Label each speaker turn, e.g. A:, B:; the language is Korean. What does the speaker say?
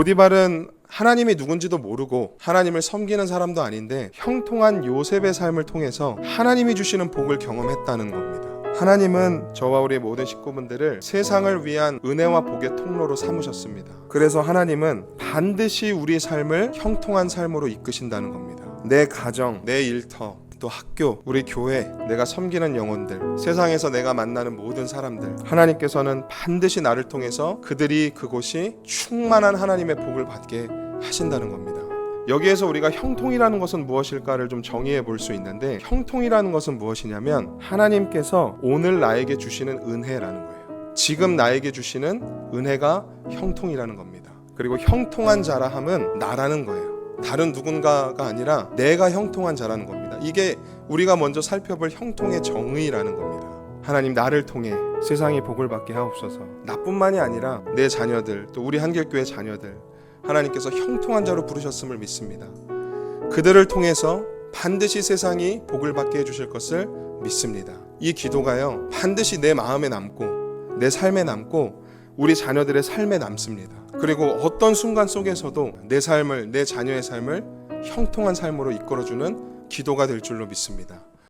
A: 보디발은 하나님이 누군지도 모르고 하나님을 섬기는 사람도 아닌데 형통한 요셉의 삶을 통해서 하나님이 주시는 복을 경험했다는 겁니다. 하나님은 저와 우리 모든 식구분들을 세상을 위한 은혜와 복의 통로로 삼으셨습니다. 그래서 하나님은 반드시 우리 삶을 형통한 삶으로 이끄신다는 겁니다. 내 가정, 내 일터, 또 학교, 우리 교회, 내가 섬기는 영혼들, 세상에서 내가 만나는 모든 사람들, 하나님께서는 반드시 나를 통해서 그들이 그곳이 충만한 하나님의 복을 받게 하신다는 겁니다. 여기에서 우리가 형통이라는 것은 무엇일까를 좀 정의해 볼 수 있는데 형통이라는 것은 무엇이냐면 하나님께서 오늘 나에게 주시는 은혜라는 거예요. 지금 나에게 주시는 은혜가 형통이라는 겁니다. 그리고 형통한 자라 함은 나라는 거예요. 다른 누군가가 아니라 내가 형통한 자라는 겁니다. 이게 우리가 먼저 살펴볼 형통의 정의라는 겁니다. 하나님 나를 통해 세상이 복을 받게 하옵소서. 나뿐만이 아니라 내 자녀들 또 우리 한길교회 자녀들 하나님께서 형통한 자로 부르셨음을 믿습니다. 그들을 통해서 반드시 세상이 복을 받게 해 주실 것을 믿습니다. 이 기도가요 반드시 내 마음에 남고 내 삶에 남고 우리 자녀들의 삶에 남습니다. 그리고 어떤 순간 속에서도 내 삶을 내 자녀의 삶을 형통한 삶으로 이끌어주는 기도가 될 줄로 믿습니다.